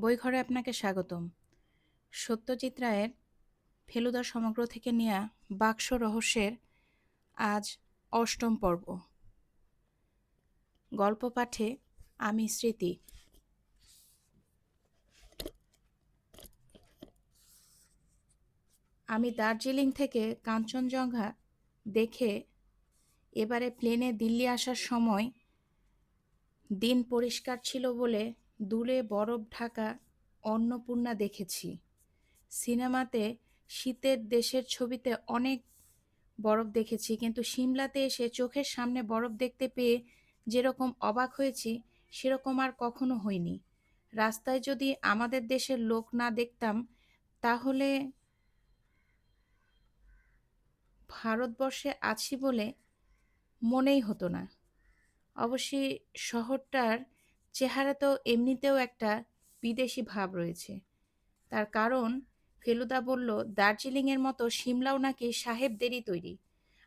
বইঘরে আপনাকে স্বাগতম। সত্যজিৎ রায়ের ফেলুদা সমগ্র থেকে নেয়া বাক্স রহস্যের আজ অষ্টম পর্ব। গল্প পাঠে আমি স্মৃতি। আমি দার্জিলিং থেকে কাঞ্চনজঙ্ঘা দেখে এবারে প্লেনে দিল্লি আসার সময় দিন পরিষ্কার ছিল বলে দূরে বরফ ঢাকা অন্নপূর্ণা দেখেছি। সিনেমাতে শীতের দেশের ছবিতে অনেক বরফ দেখেছি, কিন্তু সিমলাতে এসে চোখের সামনে বরফ দেখতে পেয়ে যেরকম অবাক হয়েছি, সেরকম আর কখনো হয়নি রাস্তায় যদি আমাদের দেশের লোক না দেখতাম, তাহলে ভারতবর্ষে আছি বলে মনেই হতো না। অবশ্যই শহরটার চেহারাতেও এমনিতেও একটা বিদেশি ভাব রয়েছে। তার কারণ, ফেলুদা বলল, দার্জিলিংয়ের মতো সিমলাও নাকি সাহেবদেরই তৈরি।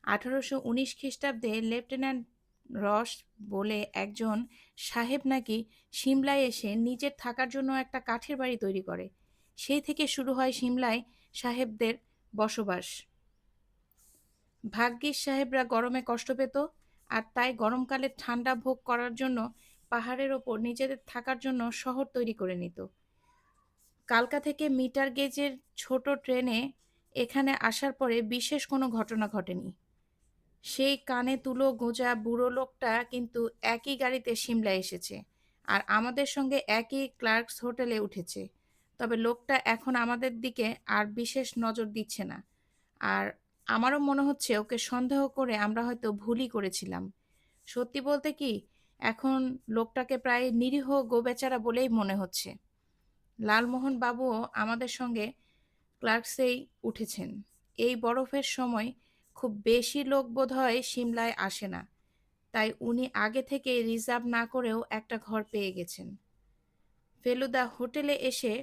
আঠারোশো উনিশ খ্রিস্টাব্দে লেফটেন্যান্ট রস বলে একজন সাহেব নাকি সিমলায় এসে নিজের থাকার জন্য একটা কাঠের বাড়ি তৈরি করে। সেই থেকে শুরু হয় সিমলায় সাহেবদের বসবাস। ভাগ্যিস সাহেবরা গরমে কষ্ট পেত, আর তাই গরমকালে ঠান্ডা ভোগ করার জন্য পাহাড়ের ওপর নিজেদের থাকার জন্য শহর তৈরি করে নিত। কালকা থেকে মিটার গেজের ছোট ট্রেনে এখানে আসার পরে বিশেষ কোনো ঘটনা ঘটেনি। সেই কানে তুলো গোঁজা বুড়ো লোকটা কিন্তু একই গাড়িতে সিমলা এসেছে আর আমাদের সঙ্গে একই ক্লার্কস হোটেলে উঠেছে। তবে লোকটা এখন আমাদের দিকে আর বিশেষ নজর দিচ্ছে না। আর আমারও মনে হচ্ছে ওকে সন্দেহ করে আমরা হয়তো ভুলই করেছিলাম। সত্যি বলতে কি এখন লোকটাকে প্রায় নিরীহ গোবেচারা বলেই মনে হচ্ছে। লালমোহন বাবুও আমাদের সঙ্গে ক্লার্কসেই উঠেছেন। এই বরফের সময় খুব বেশি লোক বোধহয় সিমলায় আসে না, তাই উনি আগে থেকে রিজার্ভ না করেও একটা ঘর পেয়ে গেছেন। ফেলুদা হোটেলে এসে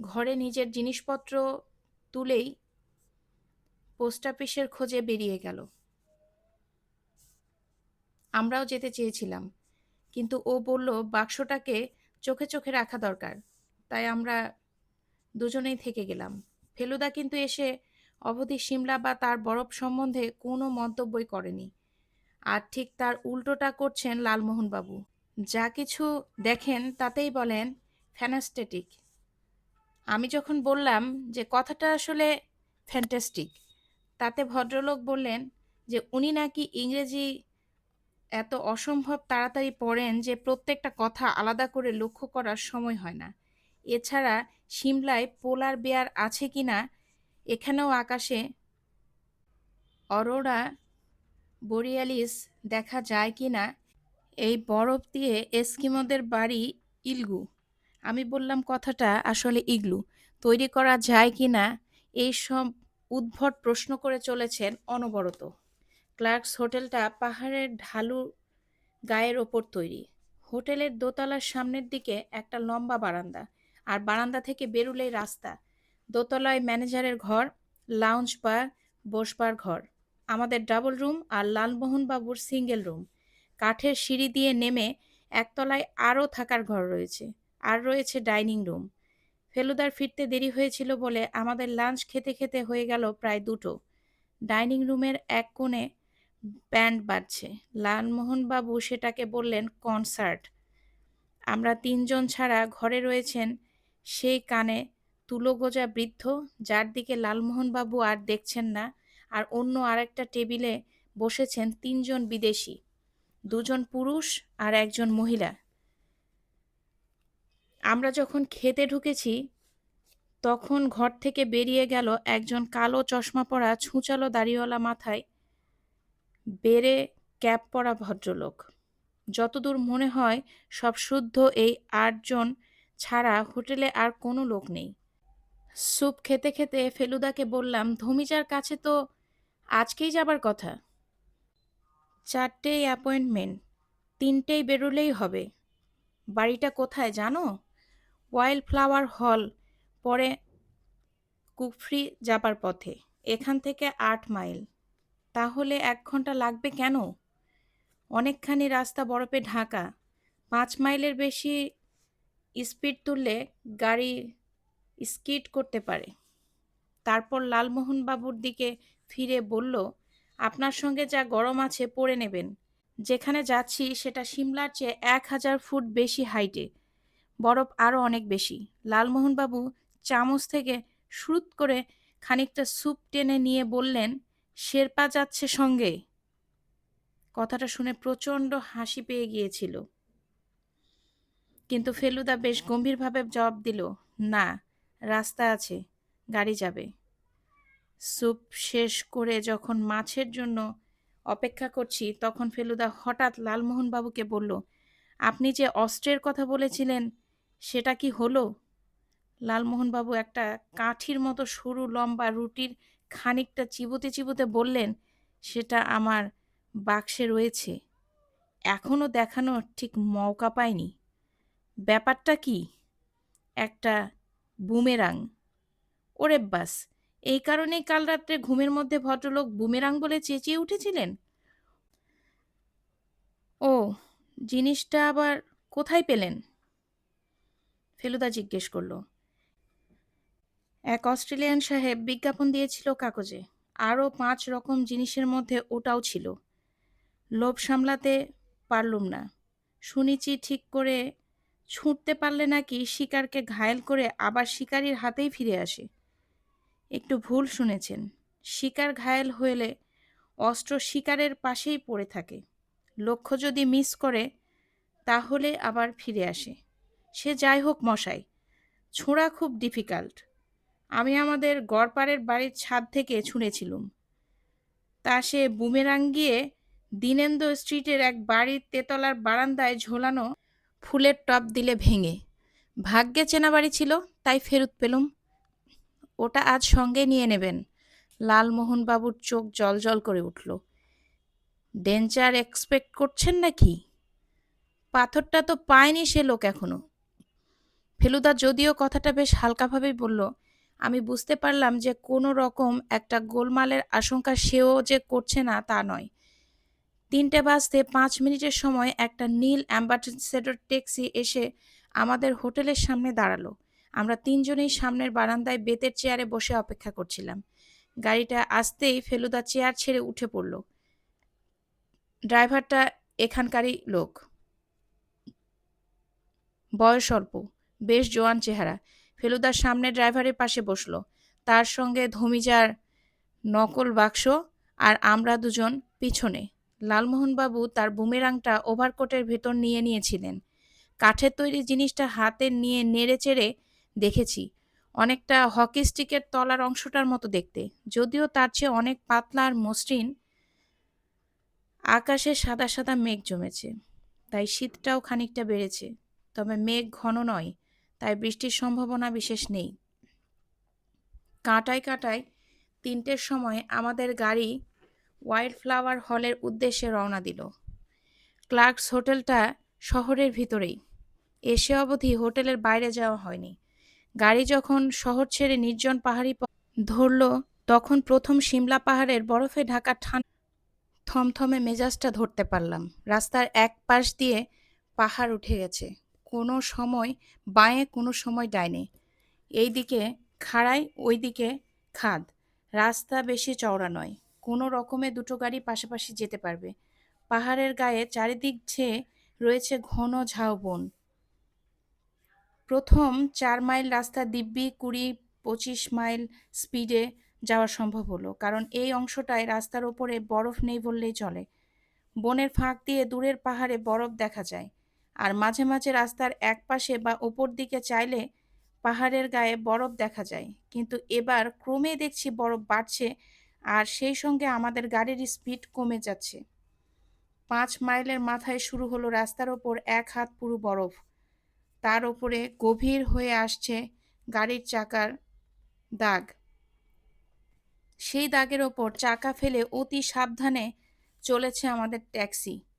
ঘরে নিজের জিনিসপত্র তুলেই পোস্ট অফিসের খোঁজে বেরিয়ে গেল। আমরাও যেতে চেয়েছিলাম। কিন্তু ও বলল, বাক্সটাকে চোখে চোখে রাখা দরকার। তাই আমরা দুজনেই থেকে গেলাম। ফেলুদা কিন্তু এসে অবধি সিমলা বা তার বরফ সম্বন্ধে কোনো মন্তব্যই করেনি। আর ঠিক তার উল্টোটা করছেন লালমোহনবাবু। যা কিছু দেখেন তাতেই বলেন, ফ্যানাস্টেটিক। আমি যখন বললাম যে কথাটা আসলে ফ্যান্টাস্টিক, তাতে ভদ্রলোক বললেন যে উনি নাকি ইংরেজি এত অসম্ভব তাড়াতাড়ি পড়েন যে প্রত্যেকটা কথা আলাদা করে লক্ষ্য করার সময় হয় না। এছাড়া সিমলায় পোলার বেয়ার আছে কি না, এখানেও আকাশে অরোরা বরিয়ালিস দেখা যায় কি না, এই বরফ দিয়ে এস্কিমোদের বাড়ি ইলগু। আমি বললাম, কথাটা আসলে ইগলু। তৈরি করা যায় কি না? এই সব উদ্ভট প্রশ্ন করে চলেছেন অনবরত। ক্লার্কস হোটেলটা পাহাড়ের ঢালু গায়ের ওপর তৈরি। হোটেলের দোতলার সামনের দিকে একটা লম্বা বারান্দা আর বারান্দা থেকে বেরুলেই রাস্তা। দোতলায় ম্যানেজারের ঘর লাউঞ্জ বা বসবার ঘর। আমাদের ডাবল রুম আর লালমোহন বাবুর সিঙ্গেল রুম কাঠের সিঁড়ি দিয়ে নেমে একতলায় আরও থাকার ঘর রয়েছে আর রয়েছে ডাইনিং রুম। ফেলুদার ফিরতে দেরি হয়েছিল বলে আমাদের লাঞ্চ খেতে খেতে হয়ে গেল প্রায় দুটো। ডাইনিং রুমের এক কোণে ব্যান্ড বাজছে। লালমোহনবাবু সেটাকে বললেন, কনসার্ট। আমরা তিনজন ছাড়া ঘরে রয়েছেন সেই কানে তুলোগোজা বৃদ্ধ, যার দিকে লালমোহনবাবু আর দেখছেন না, আর অন্য আরেকটা টেবিলে বসেছেন তিনজন বিদেশি। দুজন পুরুষ আর একজন মহিলা। আমরা যখন খেতে ঢুকেছি, তখন ঘর থেকে বেরিয়ে গেল একজন কালো চশমা পরা ছুঁচালো দাড়িওয়ালা মাথায় বেড়ে ক্যাপ পরা ভদ্রলোক। যতদূর মনে হয়, সব শুদ্ধ এই আটজন ছাড়া হোটেলে আর কোনো লোক নেই। স্যুপ খেতে খেতে ফেলুদাকে বললাম, ধমিজার কাছে তো আজকেই যাবার কথা। চারটেই অ্যাপয়েন্টমেন্ট, তিনটেই বেরোলেই হবে। বাড়িটা কোথায় জানো? ওয়াইল্ড ফ্লাওয়ার হল পরে কুফরি যাবার পথে, এখান থেকে আট মাইল। তাহলে এক ঘণ্টা লাগবে কেন? অনেকখানি রাস্তা বরফে ঢাকা। পাঁচ মাইলের বেশি স্পিড তুললে গাড়ি স্কিড করতে পারে। তারপর লালমোহনবাবুর দিকে ফিরে বলল, আপনার সঙ্গে যা গরম আছে পড়ে নেবেন। যেখানে যাচ্ছি সেটা সিমলার চেয়ে এক হাজার ফুট বেশি হাইটে। বরফ আরও অনেক বেশি। লালমোহনবাবু চামচ থেকে শ্রুত করে খানিকটা স্যুপ টেনে নিয়ে বললেন শেরপা যাচ্ছে সঙ্গে। কথাটা শুনে প্রচণ্ড হাসি পেয়ে গিয়েছিল। কিন্তু ফেলুদা বেশ গম্ভীরভাবে জবাব দিল, না, রাস্তা আছে, গাড়ি যাবে। স্যুপ শেষ করে যখন মাছের জন্য অপেক্ষা করছি, তখন ফেলুদা হঠাৎ লালমোহনবাবুকে বলল, আপনি যে অস্ত্রের কথা বলেছিলেন, সেটা কি হলো? লালমোহনবাবু একটা কাঠির মতো সরু লম্বা রুটির খানিকটা চিবোতে চিবোতে বললেন, সেটা আমার বাক্সে রয়েছে। এখনও দেখানো ঠিক মৌকা পায়নি ব্যাপারটা কি? একটা বুমেরাং। ওরে বাস, এই কারণেই কাল রাত্রে ঘুমের মধ্যে ভদ্রলোক বুমেরাং বলে চেঁচিয়ে উঠেছিলেন? ও, জিনিসটা আবার কোথায় পেলেন? ফেলুদা জিজ্ঞেস করল। এক অস্ট্রেলিয়ান সাহেব বিজ্ঞাপন দিয়েছিল কাগজে। আরও পাঁচ রকম জিনিসের মধ্যে ওটাও ছিল। লোভ সামলাতে পারলুম না। শুনেছি ঠিক করে ছুটতে পারলে নাকি শিকারকে ঘায়েল করে আবার শিকারীর হাতেই ফিরে আসে। একটু ভুল শুনেছেন। শিকার ঘায়েল হলে অস্ত্র শিকারের পাশেই পড়ে থাকে। লক্ষ্য যদি মিস করে, তাহলে আবার ফিরে আসে। সে যাই হোক মশাই, ছোঁড়া খুব ডিফিকাল্ট। আমি আমাদের গড়পাড়ের বাড়ির ছাদ থেকে ছুঁড়েছিলুম। তা সে বুমেরাং গিয়ে দীনেন্দ্র স্ট্রিটের এক বাড়ির তেতলার বারান্দায় ঝোলানো ফুলের টব দিলে ভেঙে। ভাগ্যে চেনা বাড়ি ছিল, তাই ফেরত পেলুম। ওটা আজ সঙ্গে নিয়ে নেবেন। লালমোহনবাবুর চোখ জলজল করে উঠল। ডেঞ্জার এক্সপেক্ট করছেন নাকি? পাথরটা তো পায়নি সে লোক এখনও। ফেলুদা যদিও কথাটা বেশ হালকাভাবেই বলল আমি বুঝতে পারলাম যে কোনো রকম একটা গোলমালের আশঙ্কা সেও যে করছে না তা নয়। তিনটে বাজতে পাঁচ মিনিটের সময় একটা নীল অ্যাম্বাসেডর ট্যাক্সি এসে আমাদের হোটেলের সামনে দাঁড়াল। আমরা তিনজনেই সামনের বারান্দায় বেতের চেয়ারে বসে অপেক্ষা করছিলাম। গাড়িটা আসতেই ফেলুদা চেয়ার ছেড়ে উঠে পড়ল। ড্রাইভারটা এখানকারই লোক। বয়স অল্প, বেশ জোয়ান চেহারা। ফেলুদার সামনে ড্রাইভারের পাশে বসল। তার সঙ্গে ধমিজার নকল বাক্স আর আমরা দুজন পিছনে। লালমোহনবাবু তার বুমেরাংটা ওভারকোটের ভেতর নিয়ে নিয়েছিলেন। কাঠের তৈরি জিনিসটা হাতে নিয়ে নেড়ে চেড়ে দেখেছি। অনেকটা হকি স্টিকের তলার অংশটার মতো দেখতে। যদিও তার চেয়ে অনেক পাতলা আর মসৃণ, আকাশে সাদা সাদা মেঘ জমেছে। তাই শীতটাও খানিকটা বেড়েছে। তবে মেঘ ঘন নয় তাই বৃষ্টির সম্ভাবনা বিশেষ নেই। কাঁটায় কাঁটায় তিনটের সময় আমাদের গাড়ি ওয়াইল্ড ফ্লাওয়ার হলের উদ্দেশ্যে রওনা দিল। ক্লার্কস হোটেলটা শহরের ভিতরেই। এসে অবধি হোটেলের বাইরে যাওয়া হয়নি। গাড়ি যখন শহর ছেড়ে নির্জন পাহাড়ি ধরল, তখন প্রথম সিমলা পাহাড়ের বরফে ঢাকা ঠান্ডা থমথমে মেজাজটা ধরতে পারলাম। রাস্তার এক পাশ দিয়ে পাহাড় উঠে গেছে। কোনো সময় বাঁয়ে, কোনো সময় ডাইনে। এইদিকে খাড়াই, ওইদিকে খাদ। রাস্তা বেশি চওড়া নয়। কোনো রকমে দুটো গাড়ি পাশাপাশি যেতে পারবে। পাহাড়ের গায়ে চারিদিক ছেয়ে রয়েছে ঘন ঝাউবন প্রথম চার মাইল রাস্তা দিব্যি কুড়ি, পঁচিশ মাইল স্পিডে যাওয়া সম্ভব হলো, কারণ এই অংশটায় রাস্তার ওপরে বরফ নেই বললেই চলে। বনের ফাঁক দিয়ে দূরের পাহাড়ে বরফ দেখা যায়। আর মাঝে মাঝে রাস্তার এক পাশে বা ওপর দিকে চাইলে পাহাড়ের গায়ে বরফ দেখা যায়। কিন্তু এবার ক্রমে দেখছি বরফ বাড়ছে আর সেই সঙ্গে আমাদের গাড়ির স্পিড কমে যাচ্ছে। পাঁচ মাইলের মাথায় শুরু হলো রাস্তার ওপর এক হাত পুরো বরফ। তার ওপরে গভীর হয়ে আসছে গাড়ির চাকার দাগ। সেই দাগের ওপর চাকা ফেলে অতি সাবধানে চলেছে আমাদের ট্যাক্সি।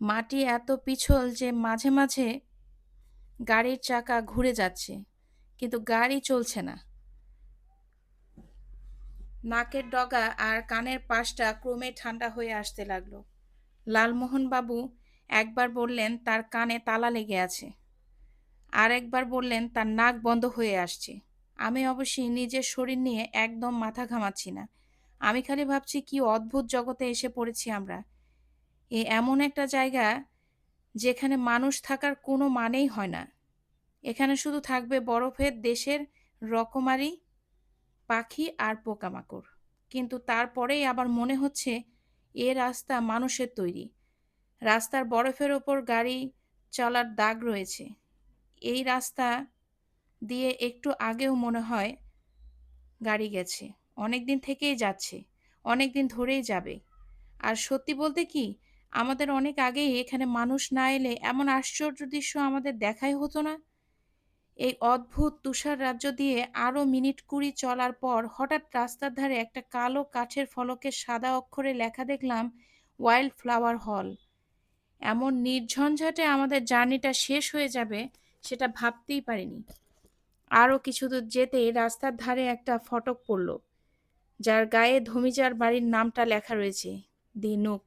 মাটি এত পিছল যে মাঝে মাঝে গাড়ির চাকা ঘুরে যাচ্ছে, কিন্তু গাড়ি চলছে না। নাকের ডগা আর কানের পাশটা ক্রমে ঠান্ডা হয়ে আসতে লাগল। লালমোহন বাবু একবার বললেন, তার কানে তালা লেগে আছে। আর একবার বললেন, তার নাক বন্ধ হয়ে আসছে। আমি অবশ্যই নিজের শরীর নিয়ে একদম মাথা ঘামাচ্ছি না। আমি খালি ভাবছি, কি অদ্ভুত জগতে এসে পড়েছি আমরা। এ এমন একটা জায়গা যেখানে মানুষ থাকার কোনো মানেই হয় না। এখানে শুধু থাকবে বরফের দেশের রকমারি পাখি আর পোকামাকড়। কিন্তু তারপরেই আবার মনে হচ্ছে এ রাস্তা মানুষের তৈরি। রাস্তার বরফের ওপর গাড়ি চলার দাগ রয়েছে। এই রাস্তা দিয়ে একটু আগেও মনে হয় গাড়ি গেছে। অনেক দিন থেকেই যাচ্ছে। অনেক দিন ধরেই যাবে। আর সত্যি বলতে কি আমাদের অনেক আগেই এখানে মানুষ না এলে এমন আশ্চর্য দৃশ্য আমাদের দেখাই হতো না। এই অদ্ভুত তুষার রাজ্য দিয়ে আরও মিনিট কুড়ি চলার পর হঠাৎ রাস্তার ধারে একটা কালো কাঠের ফলকে সাদা অক্ষরে লেখা দেখলাম, ওয়াইল্ড ফ্লাওয়ার হল এমন নির্ঝঞ্ঝাটে আমাদের জার্নিটা শেষ হয়ে যাবে সেটা ভাবতেই পারিনি। আরও কিছু দূর যেতেই রাস্তার ধারে একটা ফটক পড়ল, যার গায়ে ধমিজার বাড়ির নামটা লেখা রয়েছে, দি নুক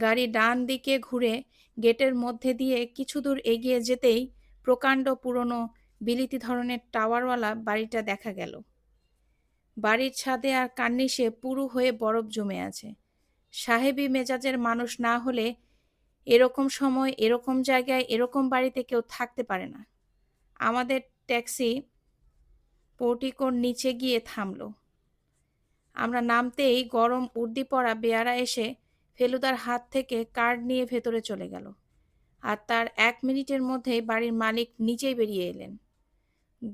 গাড়ি ডান দিকে ঘুরে গেটের মধ্যে দিয়ে কিছু দূর এগিয়ে যেতেই প্রকাণ্ড পুরনো বিলিতি ধরনের টাওয়ারওয়ালা বাড়িটা দেখা গেল। বাড়ির ছাদে আর কার্নিশে পুরু হয়ে বরফ জমে আছে। সাহেবী মেজাজের মানুষ না হলে এরকম সময়, এরকম জায়গায়, এরকম বাড়িতে কেউ থাকতে পারে না। আমাদের ট্যাক্সি পোর্টিকোর নিচে গিয়ে থামল। আমরা নামতেই গরম, উর্দি পরা বেয়ারা এসে ফেলুদার হাত থেকে কার্ড নিয়ে ভেতরে চলে গেল। আর তার এক মিনিটের মধ্যেই বাড়ির মালিক নিচেই বেরিয়ে এলেন।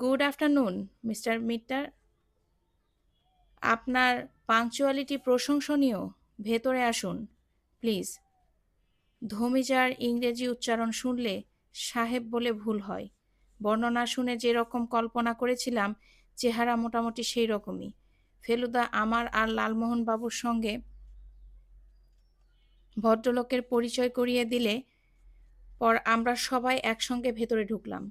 Good afternoon, mister Mitter. আপনার পাংচুয়ালিটি প্রশংসনীয়। ভেতরে আসুন, প্লিজ। ধমিজার ইংরেজি উচ্চারণ শুনলে সাহেব বলে ভুল হয়। বর্ণনা শুনে যে রকম কল্পনা করেছিলাম, চেহারা মোটামুটি সেই রকমই। ফেলুদা আমার আর লালমোহনবাবুর সঙ্গে ভদ্রলোকের পরিচয় করিয়ে দিলে পর আমরা সবাই একসঙ্গে ভেতরে ঢুকলাম।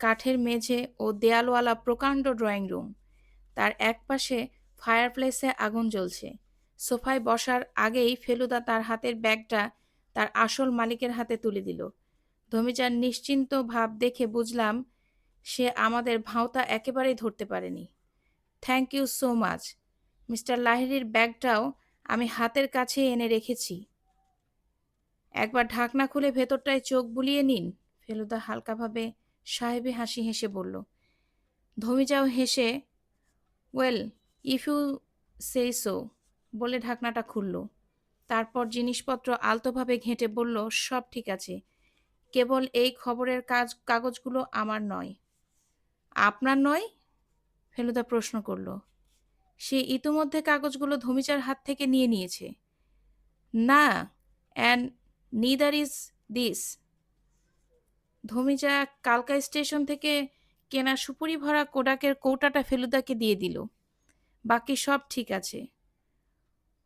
কাঠের মেঝে ও দেয়ালওয়ালা প্রকাণ্ড ড্রয়িং রুম। তার একপাশে ফায়ারপ্লেসে আগুন জ্বলছে। সোফায় বসার আগেই ফেলুদা তার হাতের ব্যাগটা তার আসল মালিকের হাতে তুলে দিল। ধমিজার নিশ্চিন্ত ভাব দেখে বুঝলাম, সে আমাদের ভাঁওতা একেবারেই ধরতে পারেনি। Thank you so much. Mister লাহিরির ব্যাগটাও আমি হাতের কাছে এনে রেখেছি। একবার ঢাকনা খুলে ভেতরটায় চোখ বুলিয়ে নিন। ফেলুদা হালকাভাবে সাহেবে হাসি হেসে বলল ধমিজাও হেসে। Well, if you say so, বলে ঢাকনাটা খুলল। তারপর জিনিসপত্র আলতোভাবে ঘেঁটে বলল, সব ঠিক আছে। কেবল এই খবরের কাজ, কাগজগুলো আমার নয়। আপনার নয়? ফেলুদা প্রশ্ন করল, সে ইতোমধ্যে কাগজগুলো ধমিচার হাত থেকে নিয়ে নিয়েছে? না and neither is this Dhamija কালকা স্টেশন থেকে কেনা সুপুরি ভরা কোডাকের কৌটাটা ফেলুদাকে দিয়ে দিল। বাকি সব ঠিক আছে।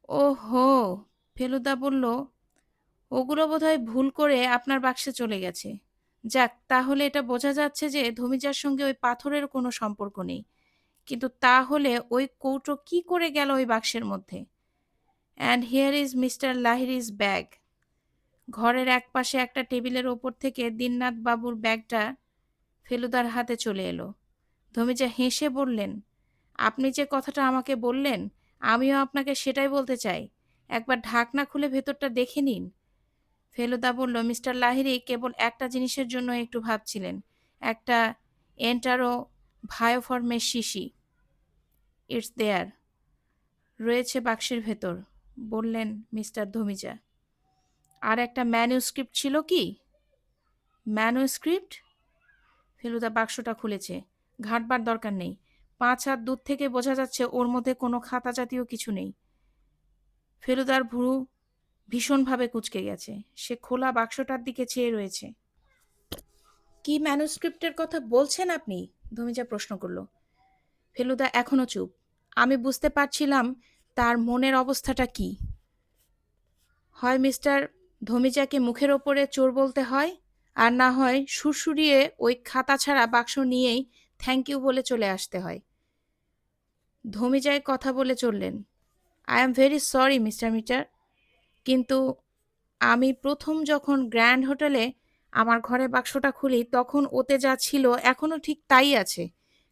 ও হো ফেলুদা বলল, ওগুলো বোধহয় ভুল করে আপনার বাক্সে চলে গেছে। যাক, তাহলে এটা বোঝা যাচ্ছে যে ধমিজার সঙ্গে ওই পাথরের কোনো সম্পর্ক নেই। কিন্তু তাহলে ওই কৌটো কি করে গেল ওই বাক্সের মধ্যে? And here is mister Lahiri's bag ঘরের এক পাশে একটা টেবিলের ওপর থেকে দিননাথ বাবুর ব্যাগটা ফেলুদার হাতে চলে এলো। ধমিজা হেসে বললেন, আপনি যে কথাটা আমাকে বললেন, আমিও আপনাকে সেটাই বলতে চাই। একবার ঢাকনা খুলে ভেতরটা দেখে নিন। ফেলুদা বলল, মিস্টার লাহিরি কেবল একটা জিনিসের জন্য একটু ভাবছিলেন, একটা এন্টারো ভায়োফর্মের শিশি। It's there. রয়েছে বাক্সের ভেতর। বললেন মিস্টার ধমিজা। আর একটা ম্যানুস্ক্রিপ্ট ছিল কি? ম্যানুস্ক্রিপ্ট ফেলুদা বাক্সটা খুলেছে। ঘাটবার দরকার নেই। পাঁচ হাত দূর থেকে বোঝা যাচ্ছে ওর মধ্যে কোনো খাতা জাতীয় কিছু নেই। ফেলুদার ভুরু ভীষণভাবে কুচকে গেছে। সে খোলা বাক্সটার দিকে চেয়ে রয়েছে। কি ম্যানুস্ক্রিপ্টের কথা বলছেন আপনি? ধমিজা প্রশ্ন করল। ফেলুদা এখনও চুপ। আমি বুঝতে পারছিলাম তার মনের অবস্থাটা কি। হয় মিস্টার ধমিজাকে মুখের ওপরে চোর বলতে হয়, আর না হয় সুরসুরিয়ে ওই খাতা ছাড়া বাক্স নিয়েই থ্যাংক ইউ বলে চলে আসতে হয়। ধমিজায় কথা বলে চললেন I am very sorry mister Mitter কিন্তু আমি প্রথম যখন গ্র্যান্ড হোটেলে আমার ঘরে বাক্সটা খুলি, তখন ওতে যা ছিল এখনও ঠিক তাই আছে।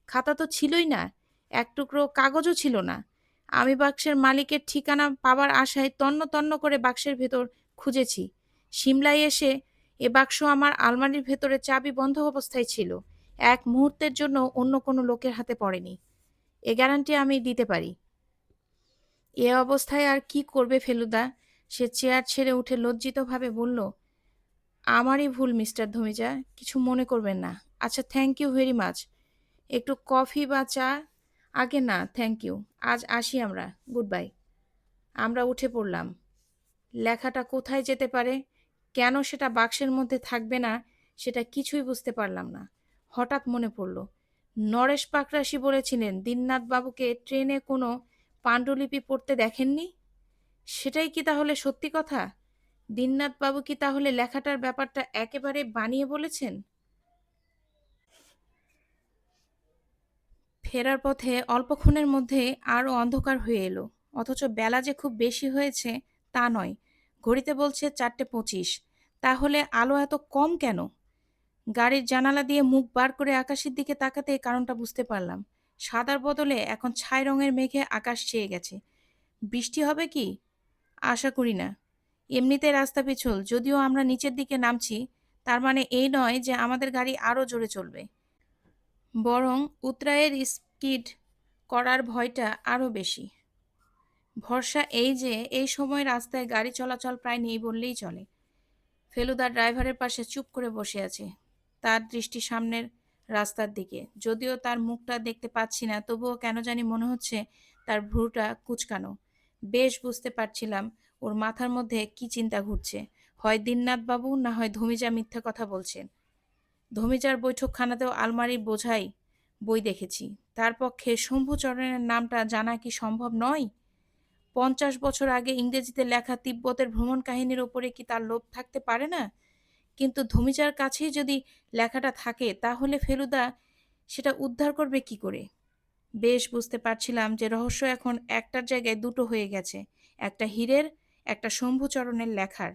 খাতা তো ছিলই না, এক টুকরো কাগজও ছিল না। আমি বাক্সের মালিকের ঠিকানা পাবার আশায় তন্ন তন্ন করে বাক্সের ভেতর খুঁজেছি। সিমলায় এসে এ বাক্স আমার আলমারির ভেতরে চাবি বন্ধ অবস্থায় ছিল। এক মুহূর্তের জন্য অন্য কোনো লোকের হাতে পড়েনি। এ গ্যারান্টি আমি দিতে পারি। এ অবস্থায় আর কি করবে ফেলুদা? সে চেয়ার ছেড়ে উঠে লজ্জিতভাবে বলল, আমারই ভুল, মিস্টার ধমিজা কিছু মনে করবেন না। আচ্ছা থ্যাংক ইউ ভেরি মাচ। একটু কফি বা চা? আগে না, থ্যাংক ইউ। আজ আসি আমরা। Goodbye. আমরা উঠে পড়লাম। লেখাটা কোথায় যেতে পারে? কেন সেটা বাক্সের মধ্যে থাকবে না? সেটা কিছুই বুঝতে পারলাম না। হঠাৎ মনে পড়ল, নরেশ পাকরাশি বলেছিলেন, দীননাথ বাবুকে ট্রেনে কোনো পাণ্ডুলিপি পড়তে দেখেননি? সেটাই কি তাহলে সত্যি কথা? দীননাথ বাবু কি তাহলে লেখাটার ব্যাপারটা একেবারে বানিয়ে বলেছেন? ফেরার পথে অল্পক্ষণের মধ্যে আরও অন্ধকার হয়ে এলো, অথচ বেলা যে খুব বেশি হয়েছে তা নয়। ঘড়িতে বলছে চারটে পঁচিশ। তাহলে আলো এত কম কেন? গাড়ির জানালা দিয়ে মুখ বার করে আকাশের দিকে তাকাতে কারণটা বুঝতে পারলাম। সাদার বদলে এখন ছাই রঙের মেঘে আকাশ ছেয়ে গেছে। বৃষ্টি হবে কি? আশা করি না। এমনিতে রাস্তা পিছল, যদিও আমরা নিচের দিকে নামছি, তার মানে এই নয় যে আমাদের গাড়ি আরও জোরে চলবে। বরং উতরায়ের স্পিড করার ভয়টা আরও বেশি। ভরসা এই যে, এই সময় রাস্তায় গাড়ি চলাচল প্রায় নেই বললেই চলে। ফেলুদা ড্রাইভারের পাশে চুপ করে বসে আছে। তার দৃষ্টি সামনের রাস্তার দিকে। যদিও তার মুখটা দেখতে পাচ্ছি না, তবুও কেন জানি মনে হচ্ছে তার ভ্রুটা কুচকানো। বেশ বুঝতে পারছিলাম ওর মাথার মধ্যে কি চিন্তা ঘুরছে। হয় দীননাথ বাবু না হয় ধমিজা মিথ্যা কথা বলছেন। ধমিজার বৈঠকখানাতেও আলমারির বোঝাই বই দেখেছি। তার পক্ষে শম্ভুচরণের নামটা জানা কি সম্ভব নয়? পঞ্চাশ বছর আগে ইংরেজিতে লেখা তিব্বতের ভ্রমণ কাহিনীর ওপরে কি তার লোভ থাকতে পারে না? কিন্তু ধমিজার কাছেই যদি লেখাটা থাকে, তাহলে ফেলুদা সেটা উদ্ধার করবে কি করে? বেশ বুঝতে পারছিলাম যে রহস্য এখন একটার জায়গায় দুটো হয়ে গেছে, একটা হীরের, একটা শম্ভুচরণের লেখার।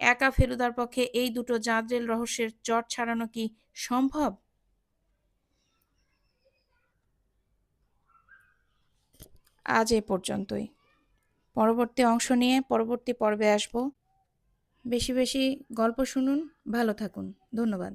একা ফেলুদার পক্ষে এই দুটো জাঁদরেল রহস্যের চট ছাড়ানো কি সম্ভব? আজ এ পর্যন্তই। পরবর্তী অংশ নিয়ে পরবর্তী পর্বে আসব। বেশি বেশি গল্প শুনুন ভালো থাকুন। ধন্যবাদ।